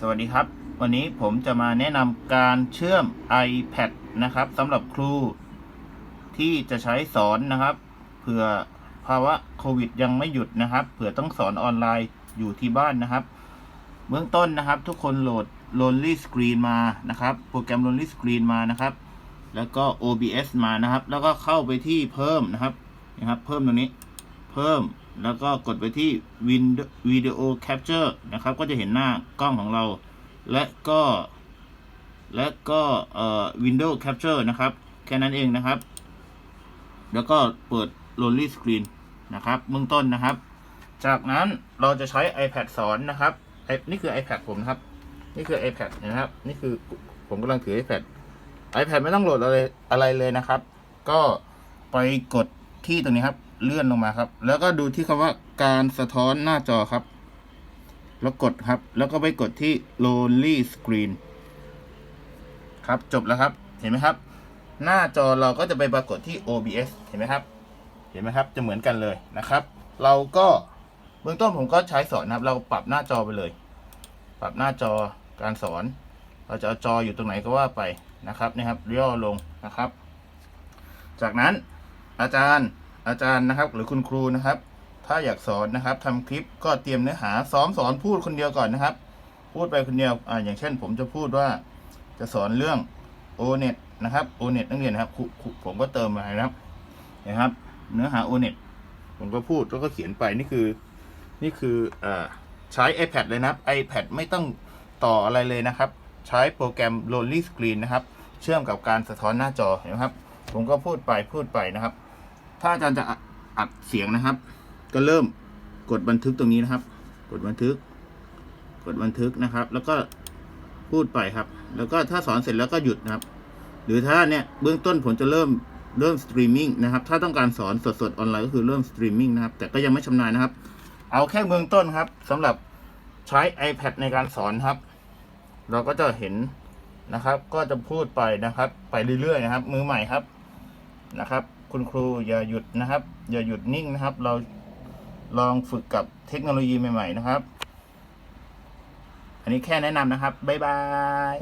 สวัสดีครับ วันนี้ผมจะมาแนะนำการเชื่อม iPad นะครับสำหรับครูที่จะใช้สอนนะครับเผื่อภาวะโควิดยังไม่หยุดนะครับเผื่อต้องสอนออนไลน์อยู่ที่บ้านนะครับ เบื้องต้นนะครับ ทุกคนโหลด Lonely Screen มานะครับ โปรแกรม Lonely Screen มานะครับ แล้วก็ OBS มานะครับ แล้วก็เข้าไปที่เพิ่มนะครับนะครับ เพิ่มตรงนี้ เพิ่ม แล้วก็กดไปที่ Wind- Video Capture นะครับ ก็จะเห็นหน้ากล้องของเรา และก็ และก็เอ่อ Window Capture นะครับ แค่นั้นเองนะครับ แล้วก็เปิด Lonely Screen นะครับเบื้องต้นนะครับ จากนั้นเราจะใช้ iPad สอนนะครับไอนี่คือ iPad ผมนะครับ นี่คือ iPad นะครับ นี่คือผมกำลังถือ iPad iPad ไม่ต้องโหลดอะไรอะไรเลยนะครับ ก็ไปกด ที่ตรงนี้ครับ เลื่อนลงมาครับ แล้วก็ดูที่คำว่าการสะท้อนหน้าจอครับ แล้วกดครับ แล้วก็ไปกดที่ Lonely Screen ครับจบแล้วครับ เห็นไหมครับ หน้าจอเราก็จะไปปรากฏที่ OBS เห็นไหมครับ เห็นไหมครับ จะเหมือนกันเลยนะครับ เราก็เบื้องต้นผมก็ใช้สอนนะครับ เราปรับหน้าจอไปเลย ปรับหน้าจอการสอน เราจะเอาจออยู่ตรงไหนก็ว่าไปนะครับนี่ครับย่อลงนะครับ จากนั้น อาจารย์อาจารย์นะครับ หรือคุณครูนะครับ ถ้าอยากสอนนะครับทำคลิปก็เตรียมเนื้อหาซ้อมสอนพูดคนเดียวก่อนนะครับ พูดไปคนเดียวอ่าอย่างเช่น ผมจะพูดว่าจะสอนเรื่อง o n e t นะครับ o n e t นักเรียนนะครับผมก็เติมมานะครับนะครับ เนื้อหา o n e t ผมก็พูดแล้วก็เขียนไปนี่คือ นี่คืออ่าใช้ iPad เลยนะครับ iPad ไม่ต้องต่ออะไรเลยนะครับ ใช้โปรแกรม Lonely Screen นะครับ เชื่อมกับการสะท้อนหน้าจอนไหมครับ ผมก็พูดไปพูดไปนะครับ ถ้าอาจารย์จะอัดเสียงนะครับ ก็เริ่มกดบันทึกตรงนี้นะครับ กดบันทึก กดบันทึกนะครับ แล้วก็พูดไปครับ แล้วก็ถ้าสอนเสร็จแล้วก็หยุดนะครับ หรือถ้าเนี่ยเบื้องต้นผมจะเริ่มเริ่มสตรีมมิ่งนะครับ ถ้าต้องการสอนสดๆออนไลน์ก็คือเริ่มสตรีมมิ่งนะครับ แต่ก็ยังไม่ชำนาญนะครับ เอาแค่เบื้องต้นครับสำหรับใช้ iPad ในการสอนครับ เราก็จะเห็นนะครับ ก็จะพูดไปนะครับ ไปเรื่อยๆนะครับ มือใหม่ครับนะครับ คุณครูอย่าหยุดนะครับ อย่าหยุดนิ่งนะครับ เราลองฝึกกับเทคโนโลยีใหม่ ๆ นะครับ อันนี้แค่แนะนำนะครับ บ๊ายบาย